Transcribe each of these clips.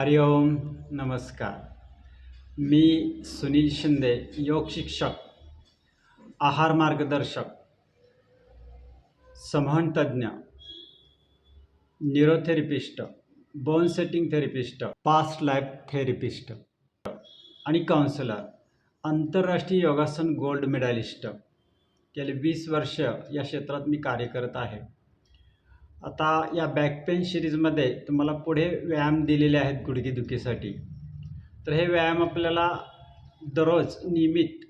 हरि ओम नमस्कार. मी सुनील शिंदे योग शिक्षक आहार मार्गदर्शक संवहन तज्ज्ञ neurotherapist bone setting therapist past life therapist आणि काउन्सिलर आंतरराष्ट्रीय योगासन गोल्ड मेडॅलिस्ट गेले वीस वर्ष या क्षेत्रात मी कार्य करत आहे. आता या बॅक पेन सिरीजमध्ये तुम्हाला पुढे व्यायाम दिलेले आहेत गुडघेदुखीसाठी. तर हे व्यायाम आपल्याला दररोज नियमित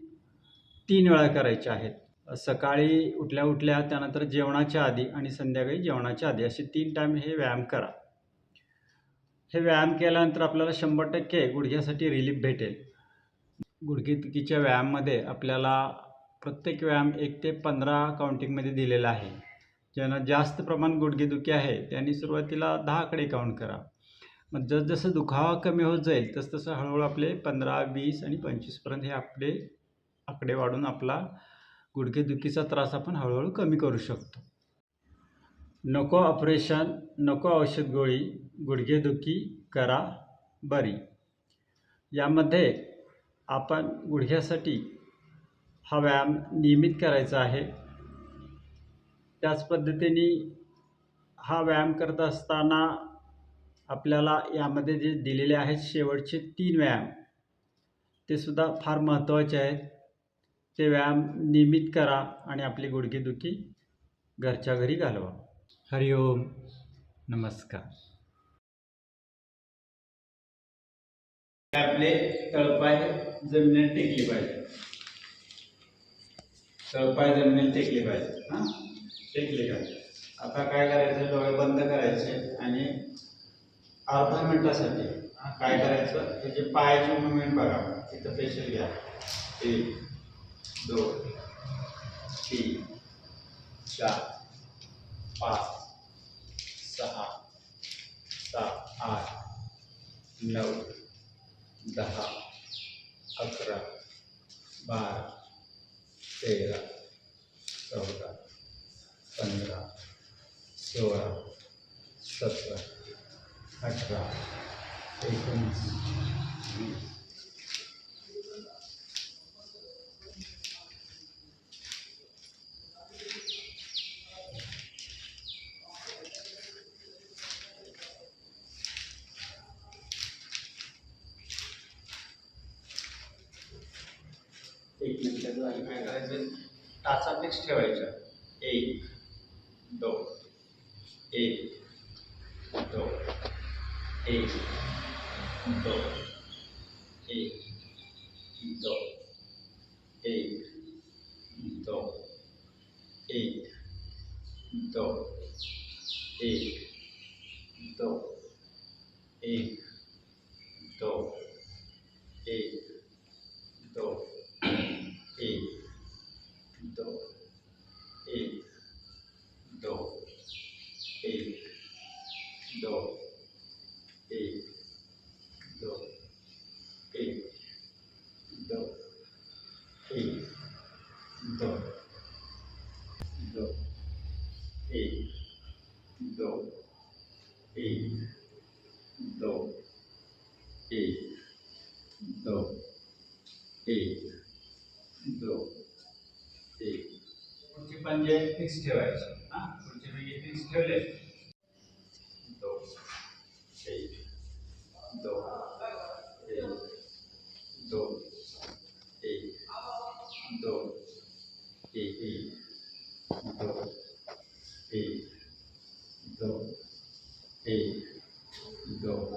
तीन वेळा करायचे आहेत. सकाळी उठल्या उठल्या त्यानंतर जेवणाच्या आधी आणि संध्याकाळी जेवणाच्या आधी असे तीन टाईम हे व्यायाम करा. हे व्यायाम केल्यानंतर आपल्याला शंभर टक्के गुडघ्यासाठी रिलीफ भेटेल. गुडघेदुखीच्या व्यायाममध्ये आपल्याला प्रत्येक व्यायाम एक ते पंधरा काउंटिंगमध्ये दिलेला आहे. ज्यांना जास्त प्रमाण गुडघेदुखी आहे त्यांनी सुरुवातीला दहाकडे काउंट करा. मग जसजसं दुखावा कमी होत जाईल तसतसं हळूहळू आपले पंधरा वीस आणि पंचवीसपर्यंत हे आपले आकडे वाढून आपला गुडघेदुखीचा त्रास आपण हळूहळू कमी करू शकतो. नको ऑपरेशन नको औषध गोळी गुडघेदुखी करा बरी. यामध्ये आपण गुडघ्यासाठी हा व्यायाम नियमित करायचा आहे. त्याच पद्धतीने हा व्यायाम करत असताना आपल्याला यामध्ये जे दिलेले आहेत शेवटचे तीन व्यायाम ते सुद्धा फार महत्त्वाचे आहेत. ते व्यायाम नियमित करा आणि आपली गुडघेदुखी घरच्या घरी घालवा. हरिओम नमस्कार. आपले तळपाय जमिनीत टेकले पाहिजे तळपाय जमिनीत टेकले पाहिजे हां? टेकले का? आता काय करायचं? डोळे बंद करायचे आणि अर्धा मिनटासाठी काय करायचं? त्याचे पायाची मुवमेंट बघा तिथं पेशल घ्या. एक दोन तीन चार पाच सहा सात आठ नऊ दहा अकरा बारा तेरा चौदा पंधरा सोळा सतरा अठरा एकोणीस वीस ei, então, ei, então, ei, então, ei, então. do, e, do, e, do, e, do, e. पुढची पंजे फिक्स ठेवायची हां पुढची पंजे फिक्स ठेवले दो एक दो एक दो एक दो एक दो एक do, e, do,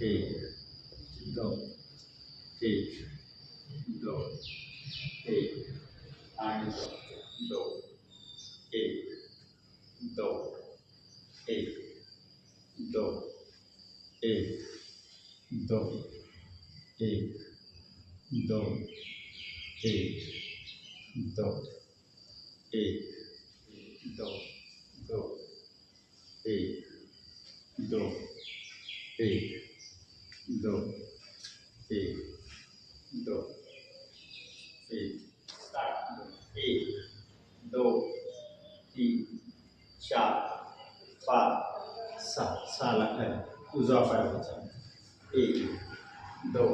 e, do, e, do, e, and do, e, do, e, do, e, do, e, do, e, do, e, do, do. एक दो एक दोन एक दो एक स्टार्ट एक दो तीन चार पाच सहा सहाला खाली उजवा पाय होता एक दो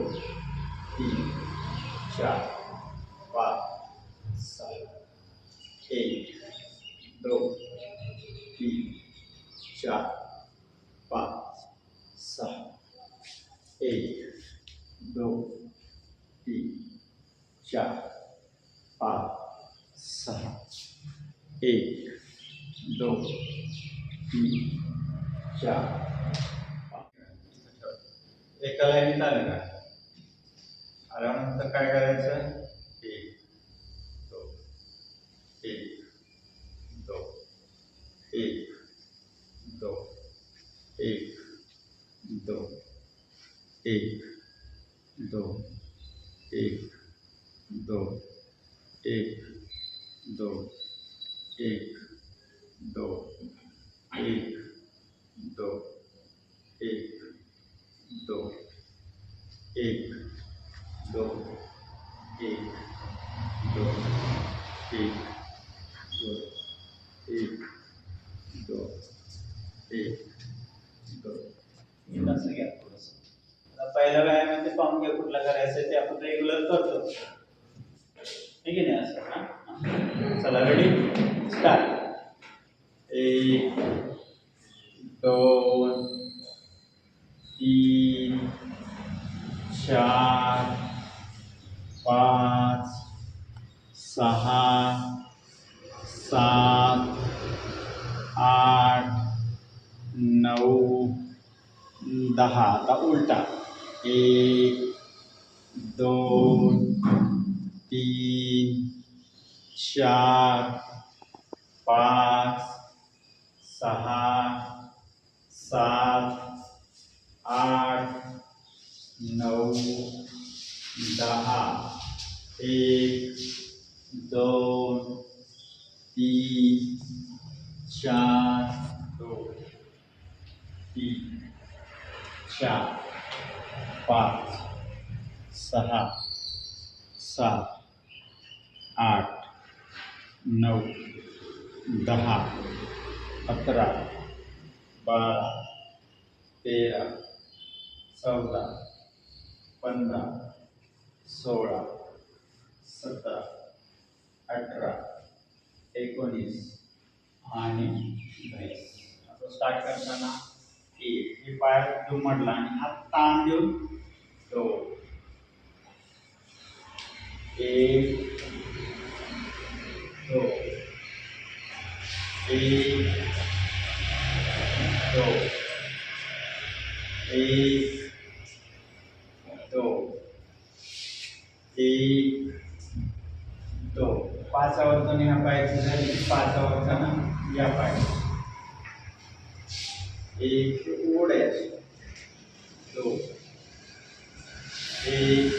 तीन चार पाच सहा एक दोन चार पाच सहा एक दोन तीन चार पाच सहा एक दोन तीन चार पाच. एका लाईनीत आलं का? आल्यानंतर काय करायचं? एक दोन एक दोन एक. दोन एक दोन एक दोन एक दोन एक दोन एक दोन एक दोन एक दोन एक दोन एक दोन एक दोन एक दोन eh, आता एक दोन तीन चार पाच सहा सात आठ नऊ दहा एक दोन तीन चार दोन तीन चार पाच सहा सात आठ नऊ दहा अकरा बारा तेरा चौदा पंधरा सोळा सतरा अठरा एकोणीस आणि वीस आता स्टार्ट करताना एक हे पाय दुमडला आणि हात ताण देऊन दोन एक दोन एक दोन एक दोन एक दोन पाच आवर्तन ह्या पाय झाली पाच ना या पाय एक O dash दो एक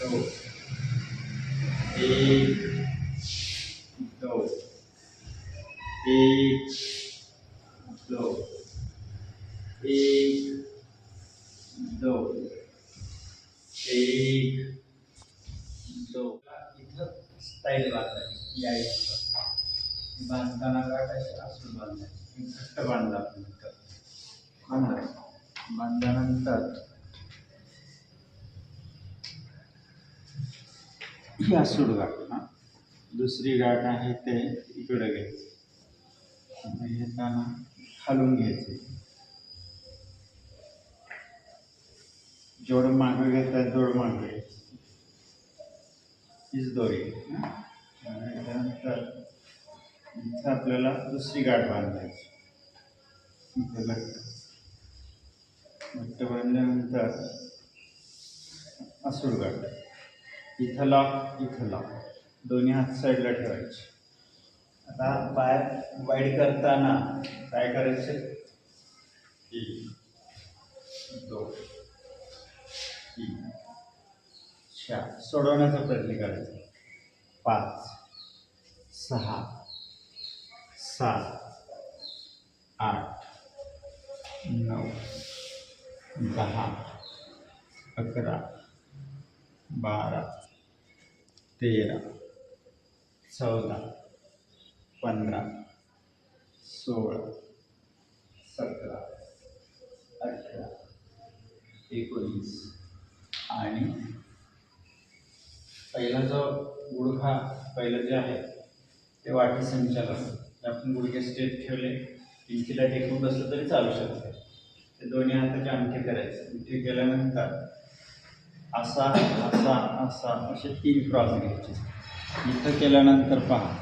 दो एक दो एक दो एक दो एक दो इथं स्टाईल बांधायची या बांधताना का कशी असून घट्ट बांधला. आपण बांधला. बांधल्यानंतर ही असूड गाठ हां. दुसरी गाठ आहे ते इकडं घ्यायचे. घेताना खालून घ्यायचे. जेवढं मागं घेतात तेवढं मागं घ्यायचं हीच दोरी. त्यानंतर इथं आपल्याला दुसरी गाठ बांधायची. इथं घट्ट घट्ट बांधल्यानंतर असूड गाठ इथं लॉक इथं लॉक दोन्ही हात साईडला ठेवायचे. आता पाय वाईड करताना काय करायचे? एक दोन तीन चार सोडवण्याचा प्रयत्न करायचा. पाच सहा सात आठ नऊ दहा अकरा बारा तेरा चौदा पंधरा सोळा सतरा अठरा एकोणीस आणि पहिला जो गुडघा पहिलं जे आहे ते वाटी संचालन. आपण गुडघे स्टेट ठेवले. इंचीला टेकून बसलं तरी चालू शकतं. ते दोन्ही हाताचे अंगठे करायचे. अंगठे केल्यानंतर असा असा असा असे तीन क्रॉस घ्यायचे. इथं केल्यानंतर पहा.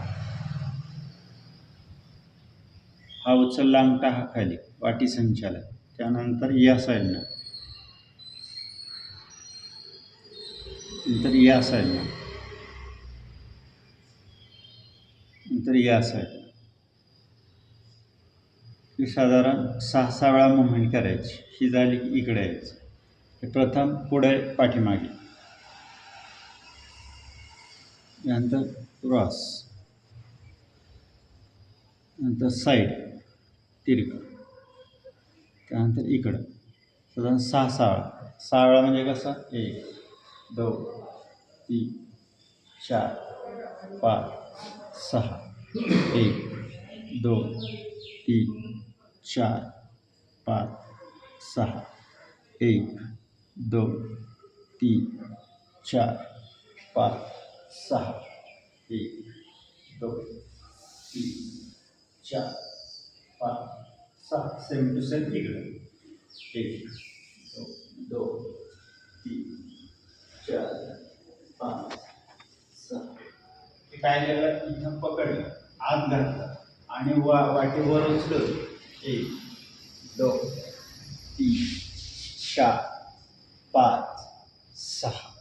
हा उचलला अंगठा हा खाली वाटी संचालक त्यानंतर या साईडनं नंतर या साईडनं नंतर या साईड ती साधारण सहा सहा वेळा मुवमेंट करायची. ही झाली की इकडे यायचं. हे प्रथम पुढे पाठीमागे. नंतर क्रॉस. नंतर साईड. तिरकं. त्यानंतर इकडं. साधारण सहा सहा वेळा. सहा वेळा म्हणजे कसं? एक दोन तीन चार पाच सहा. एक दोन तीन चार पाच सहा एक दोन तीन चार पाच सहा एक दोन तीन चार पाच सहा सेम टू सेम इकडे. एक दोन दोन तीन चार पाच सहा. काय केलं? इथं पकडलं आत घातलं आणि वा वाटेवर उचलून एक दोन तीन चार पाच सहा.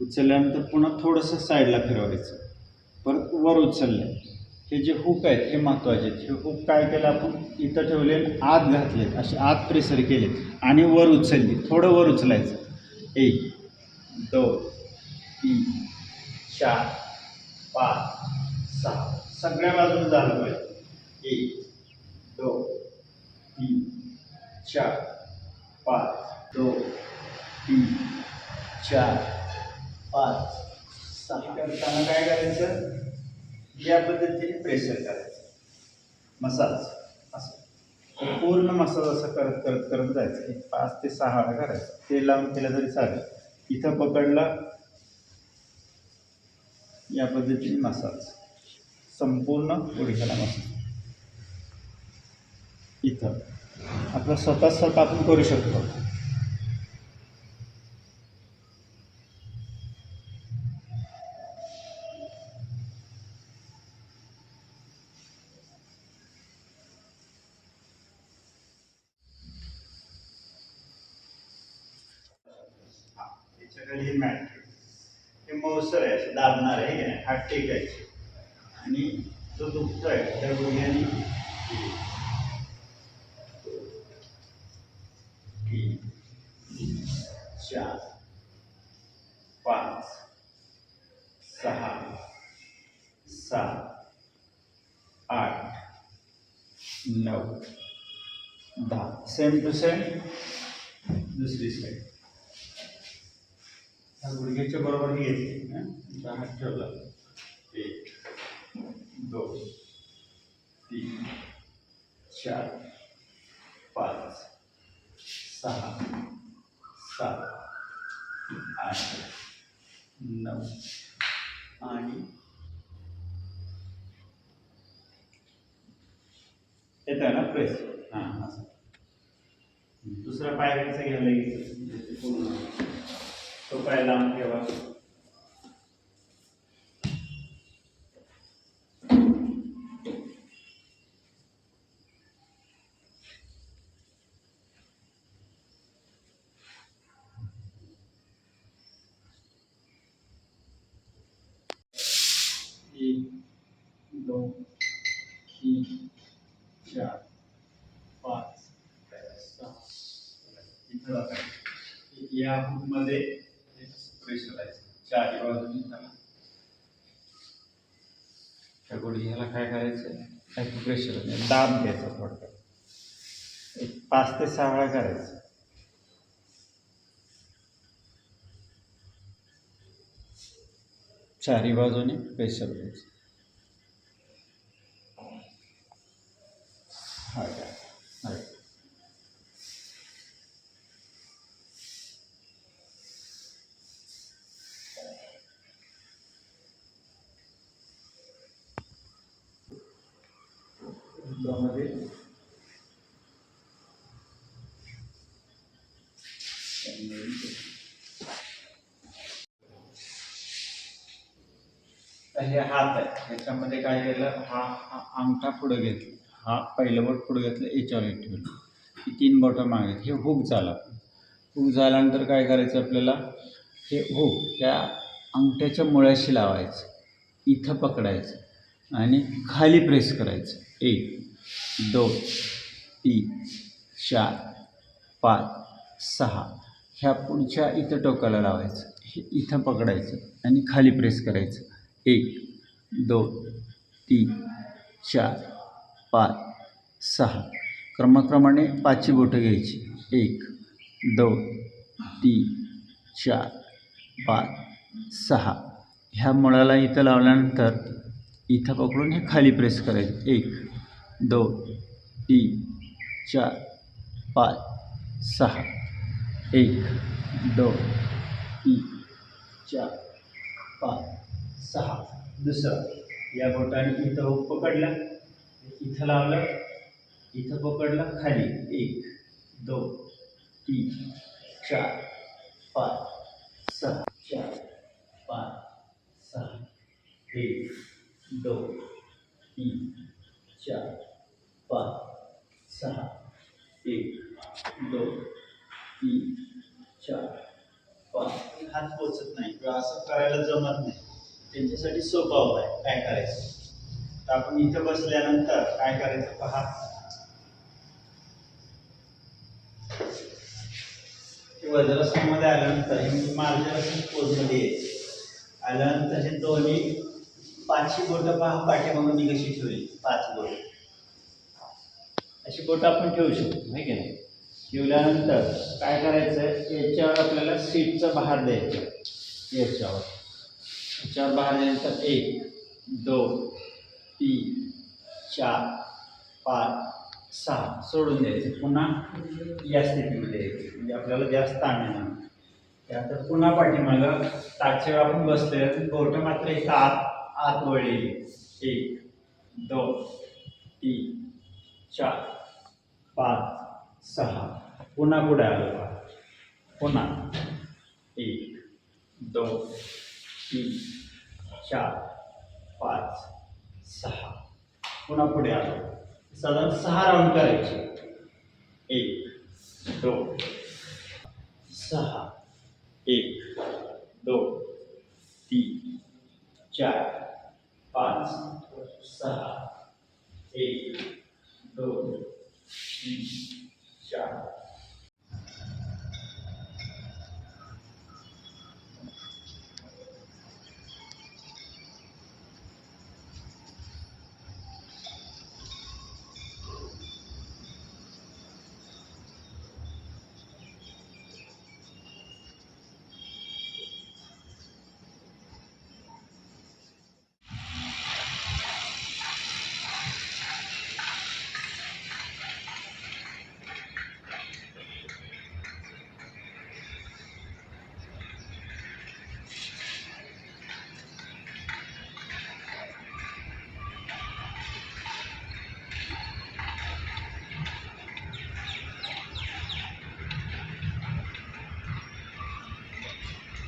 उचलल्यानंतर पुन्हा थोडंसं साईडला फिरवायचं. परत वर उचललं. हे जे हुक आहेत हे महत्त्वाचे आहेत. हे हुक काय केलं आपण? इथं ठेवले आत घातले असे आत प्रेसर केले आणि वर उचलली. थोडं वर उचलायचं. एक दोन तीन चार पाच सहा. सगळ्या बाजूला झालं पाहिजे. एक दोन तीन चार पाच दोन तीन चार पाच सहा. करताना काय करायचं? या पद्धतीने प्रेशर करायचं. मसाज. असं. पूर्ण मसाज असं करत करत करत जायचं की पाच ते सहा वेळा करायचं. ते लावून केलं तरी चालेल. इथं पकडला. या पद्धतीने मसाज. संपूर्ण गुडघ्याला मसाज. इथं. आपलं स्वतः स्वतः आपण करू शकतो. याच्याखाली मॅट हे मौसर आहे दाबणार आहे की नाही. हात टेकायचे आणि जो दुखतोय त्या गुन्ह्याने तीन चार पाच सहा सात आठ नऊ दहा सेम टू सेम दुसरी साईड ह्या गुडघ्याच्या बरोबर घेतली हं? इथं हात ठेवला. एक दोन तीन चार पाच सहा सात आठ नऊ आणि येतं ना प्रेस हां असं दुसरा पाय घ्यायचा घ्यायला घ्यायचं पूर्ण. तो पाय लांब ठेवा. एक दोन तीन चार पाच सहा इथं बघा या हुकमध्ये प्रेस चारही बाजूने त्याला त्या ह्याला काय करायचं प्रेशर दाब घ्यायचा थोडक्यात. एक पाच ते सहा वेळा करायचं. चारी बाजूने प्रेशर द्यायचं हा काय हा. तर हे हात आहे. ह्याच्यामध्ये काय केलं? हा हा अंगठा पुढे घेतला. हा पहिलं बोट पुढे घेतलं याच्यावर एक ठेवलं. ही तीन बोटं मागे हे हुक झाला. हुक झाल्यानंतर काय करायचं आपल्याला? हे हुक त्या अंगठ्याच्या मुळ्याशी लावायचं. इथं पकडायचं आणि खाली प्रेस करायचं. एक दोन तीन चार पाच सहा. ह्या पुढच्या इथं टोकाला लावायचं. हे इथं पकडायचं आणि खाली प्रेस करायचं. एक दोन तीन चार पाच सहा. क्रमाक्रमाने पाचची बोटं घ्यायची. एक दोन तीन चार पाच सहा. ह्या मुळाला इथं लावल्यानंतर इथं पकडून हे खाली प्रेस करायचं. एक दोन तीन चार पाच सहा. एक दोन तीन चार पाच सहा. दुसरं या बोटाने इथं पकडला इथं लावलं इथं पकडलं खाली एक दोन तीन चार पाच सहा चार पाच सहा एक दोन तीन चार पाच सहा एक दोन तीन चार पाच. हात पोचत नाही किंवा असं करायला जमत नाही. त्यांच्यासाठी सोपा उपाय काय करायचं? तर आपण इथं बसल्यानंतर काय करायचं पहा. वज्रासनमध्ये आल्यानंतर हे म्हणजे मार्जरासन पोजमध्ये यायचं आल्यानंतर हे दोन्ही पाचशे बोटं पहा पाठीमागून मी कशी ठेवली पाच बोट. अशी बोटं आपण ठेवू शकतो नाही की नाही? ठेवल्यानंतर काय करायचं? याच्यावर आपल्याला सीटचं भार द्यायचं याच्यावर. चार भार द्यायचं एक दोन तीन चार पाच सहा सोडून द्यायचं. पुन्हा या स्थितीमध्ये यायचं. म्हणजे आपल्याला जास्त ताण येणार त्यानंतर पुन्हा पाठीमागं टाचेवर आपण बसतोय. बोटं मात्र इथं आत आत वळलेली एक दोन तीन चार पाच सहा. पुन्हा पुढे आलो पुन्हा एक दोन तीन चार पाच सहा. पुन्हा पुढे आलो. साधारण सहा राऊंड करायचे. एक दोन सहा. एक दोन तीन चार पाच सहा. एक दोन तीन चार